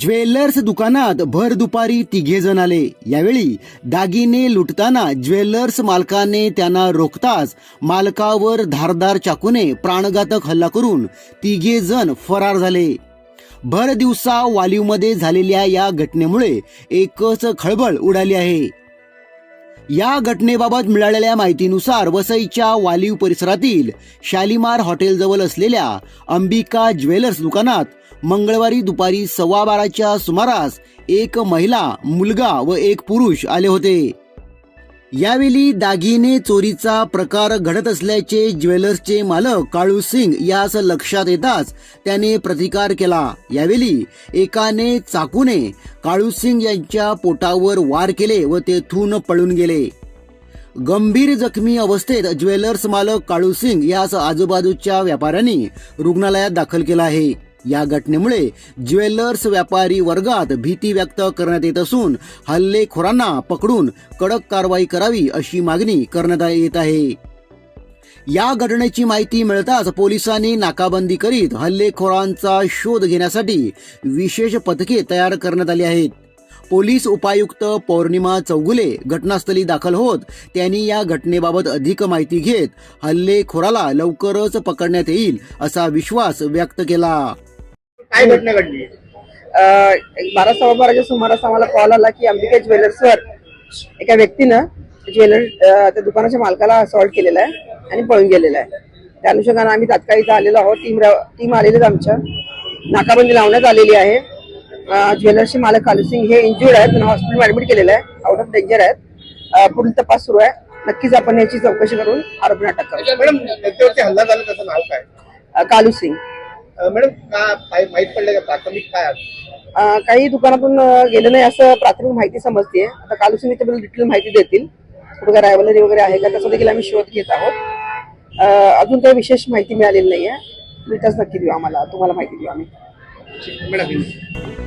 Jewellers दुकानात भर दुपारी तिघे जण आले. यावेळी दागिने लुटताना ज्वेलर्स मालकाने त्यांना रोखताच मालकावर धारदार चाकूने प्राणघातक हल्ला करून तिघे जण फरार झाले. भर दिवसा वालीवमध्ये झालेल्या या घटनेमुळे एकच खळबळ उडाली आहे. या घटनेबाबत मिळालेल्या माहितीनुसार वसईच्या वालीव परिसरातील शालिमार हॉटेलजवळ असलेल्या अंबिका ज्वेलर्स दुकानात मंगळवारी दुपारी सव्वा बाराच्या सुमारास एक महिला मुलगा व एक पुरुष आले होते. यावेळी दागिने चोरीचा प्रकार घडत असल्याचे ज्वेलर्सचे मालक काळू सिंग यास लक्षात येताच त्याने प्रतिकार केला. यावेळी एकाने चाकूने काळू सिंग यांच्या पोटावर वार केले व तेथून पळून गेले. गंभीर जखमी अवस्थेत ज्वेलर्स मालक काळू सिंग यास आजूबाजूच्या व्यापाऱ्यांनी रुग्णालयात दाखल केला आहे. या घटनेमुळे ज्वेलर्स व्यापारी वर्गात भीती व्यक्त करण्यात येत असून हल्लेखोरांना पकडून कडक कारवाई करावी अशी मागणी करण्यात येत आहे. या घटनेची माहिती मिळताच पोलिसांनी नाकाबंदी करीत हल्लेखोरांचा शोध घेण्यासाठी विशेष पथके तयार करण्यात आली आहेत. पोलीस उपायुक्त पौर्णिमा चौगुले घटनास्थळी दाखल होत त्यांनी या घटनेबाबत अधिक माहिती घेत हल्लेखोराला लवकरच पकडण्यात येईल असा विश्वास व्यक्त केला. काय घटना घडली? बारा सव्वा बाराच्या सुमारास आम्हाला कॉल आला की अंबिका ज्वेलर्सवर एका व्यक्तीनं ज्वेलर त्या दुकानाच्या मालकाला असॉल्ट केलेला आहे आणि पळून गेलेला आहे. त्या अनुषंगाने आम्ही तात्काळ इथं आलेलो आहोत. टीम टीम आलेली आहे आमच्या नाकाबंदी लावण्यात आलेली आहे. ज्वेलर्सचे मालक कालू सिंग हे इंजुर्ड आहेत. त्यांना हॉस्पिटल ऍडमिट केलेलं आहे. आउट ऑफ डेंजर आहेत. पुढील तपास सुरू आहे. नक्कीच आपण याची चौकशी करून आरोपींना अटक करू. मॅडम त्यांच्यावरती हल्ला झाला त्याचं नाव काय कालू सिंग मॅडम का काय माहीत पडलं का? प्राथमिक काय काही दुकानातून गेलं नाही असं प्राथमिक माहिती समजते आता कालू सिंग त्याबद्दल डिटेल माहिती देतील. कुठं काय रायवलरी वगैरे आहे का? तसं देखील आम्ही शोध घेत आहोत. अजून काही विशेष माहिती मिळालेली नाही आहे डिटेल्स नक्की देऊ आम्हाला. तुम्हाला माहिती देऊ आम्ही. मॅडम